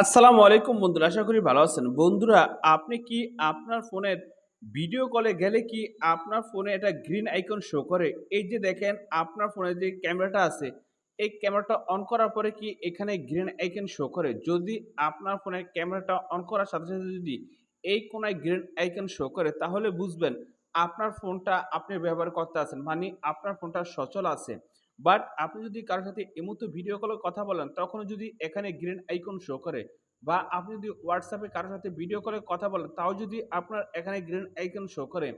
আসসালামু আলাইকুম বন্ধুরা, আশা করি ভালো আছেন। বন্ধুরা, আপনি কি আপনার ফোনের ভিডিও কলে গেলে কি আপনার ফোনে এটা গ্রিন আইকন শো করে? এই যে দেখেন, আপনার ফোনে যে ক্যামেরাটা আছে, এই ক্যামেরাটা অন করার পরে কি এখানে গ্রিন আইকন শো করে? যদি আপনার ফোনে ক্যামেরাটা অন করার সাথে সাথে যদি এই কোনায় গ্রিন আইকন শো করে, তাহলে বুঝবেন আপনার ফোনটা আপনি ব্যবহার করতে আছেন মানে আপনার ফোনটা সচল আছে। বাট আপনি যদি কারোর সাথে এমতো ভিডিও কলে কথা বলেন তখন যদি এখানে গ্রিন আইকন শো করে বা আপনি যদি হোয়াটসঅ্যাপে কারোর সাথে ভিডিও কলে কথা বলেন, তাও যদি আপনার এখানে গ্রিন আইকন শো করে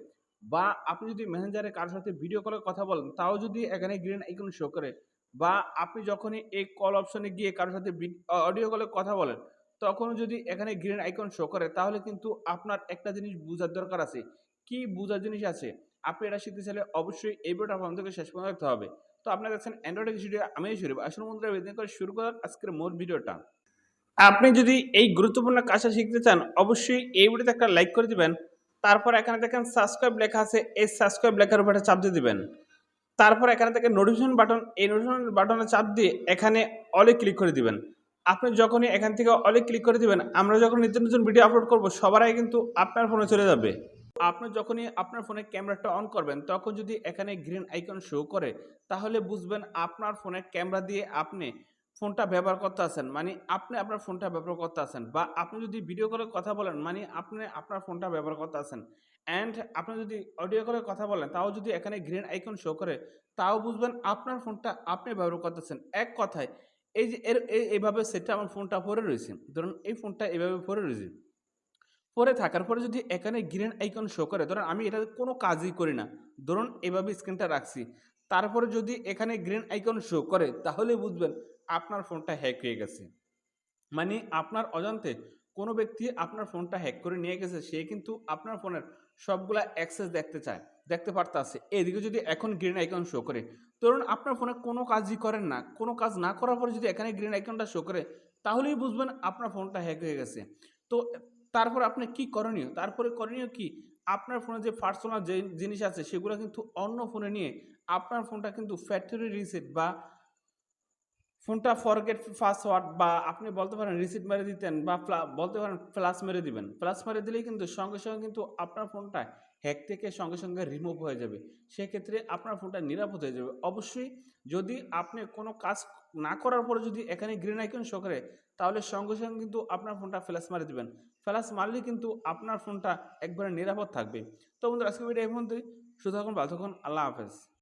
বা আপনি যদি মেসেঞ্জারে কারোর সাথে ভিডিও কলে কথা বলেন, তাও যদি এখানে গ্রিন আইকন শো করে বা আপনি যখনই এই কল অপশনে গিয়ে কারোর সাথে অডিও কলে কথা বলেন তখন যদি এখানে গ্রিন আইকন শো করে, তাহলে কিন্তু আপনার একটা জিনিস বোঝার দরকার আছে। কি বোঝার জিনিস আছে? আপনি এটা শিখতে চাইলে অবশ্যই এই ভিডিওটা আপনার থেকে শেষ পর্যন্ত দেখতে হবে। তো আপনারা দেখছেন অ্যান্ড্রয়েড ভিডিও আমি শরীফ। আসলে বন্ধুরা বেদিন করে শুরু করার আজকের মোট ভিডিওটা। আপনি যদি এই গুরুত্বপূর্ণ কাজটা শিখতে চান, অবশ্যই এই ভিডিওতে একটা লাইক করে দিবেন। তারপর এখানে দেখেন সাবস্ক্রাইব লেখা আছে, এই সাবস্ক্রাইব লেখার উপরে চাপ দিয়ে দিবেন। তারপর এখানে থেকে নোটিফিকেশন বাটন এই নোটিফিকেশন বাটনে চাপ দিয়ে এখানে অলে ক্লিক করে দিবেন। আপনি যখনই এখান থেকে অলে ক্লিক করে দিবেন, আমরা যখন নিত্য নতুন ভিডিও আপলোড করব, সবার আগে কিন্তু আপনার ফোনে চলে যাবে। আপনি যখনই আপনার ফোনে ক্যামেরাটা অন করবেন, তখন যদি এখানে গ্রিন আইকন শো করে, তাহলে বুঝবেন আপনার ফোনে ক্যামেরা দিয়ে আপনি ফোনটা ব্যবহার করতে আছেন। মানে আপনি আপনার ফোনটা ব্যবহার করতে আছেন বা আপনি যদি ভিডিও কলে কথা বলেন মানে আপনি আপনার ফোনটা ব্যবহার করতে আছেন। অ্যান্ড আপনি যদি অডিও কলে কথা বলেন, তাও যদি এখানে গ্রিন আইকন শো করে, তাও বুঝবেন আপনার ফোনটা আপনি ব্যবহার করতেছেন এক কথায়, এই যে এর এই- এইভাবে সেটা আমার ফোনটা পরে রয়েছে। ধরুন এই ফোনটা এইভাবে পরে রয়েছে। পরে থাকার পরে যদি এখানে গ্রিন আইকন শো করে, ধরুন আমি এটা কোনো কাজই করি না। ধরুন এভাবে স্ক্রিনটা রাখছি। তারপরে যদি এখানে গ্রিন আইকন শো করে, তাহলে বুঝবেন আপনার ফোনটা হ্যাক হয়ে গেছে। মানে আপনার অজান্তে কোনো ব্যক্তি আপনার ফোনটা হ্যাক করে নিয়ে গেছে, সে কিন্তু আপনার ফোনের সবগুলা অ্যাক্সেস দেখতে চায়, দেখতে পারতে আছে এদিকে যদি এখন গ্রিন আইকন শো করে, ধরুন আপনার ফোনে কোনো কাজই করেন না, কোনো কাজ না করার পরে যদি এখানে গ্রিন আইকনটা শো করে, তাহলেই বুঝবেন আপনার ফোনটা হ্যাক হয়ে গেছে। তো তারপর আপনি কি করণীয়? তারপরে করণীয় কি? আপনার ফোনে যে পার্সোনাল যে জিনিস আছে, সেগুলো কিন্তু অন্য ফোনে নিয়ে আপনার ফোনটা কিন্তু ফ্যাক্টরি রিসেট বা ফোনটা ফরগেট পাসওয়ার্ড বা আপনি বলতে পারেন রিসিট মেরে দিতেন বা বলতে পারেন ফ্লাস মেরে দিবেন। ফ্লাস মেরে দিলেই কিন্তু সঙ্গে সঙ্গে কিন্তু আপনার ফোনটা হ্যাক থেকে সঙ্গে সঙ্গে রিমুভ হয়ে যাবে। সেক্ষেত্রে আপনার ফোনটা নিরাপদ হয়ে যাবে। অবশ্যই যদি আপনি কোনো কাজ না করার পরে যদি এখানে গ্রিন আইকন শো করে, তাহলে সঙ্গে সঙ্গে কিন্তু আপনার ফোনটা ফ্ল্যাশ মারে দেবেন। ফ্ল্যাশ মারলে কিন্তু আপনার ফোনটা একবারে নিরাপদ থাকবে। তো বন্ধুরা আজকে ভিডিও এই পর্যন্তই। শুধু থাকুন, ভালো থাকুন, আল্লাহ হাফেজ।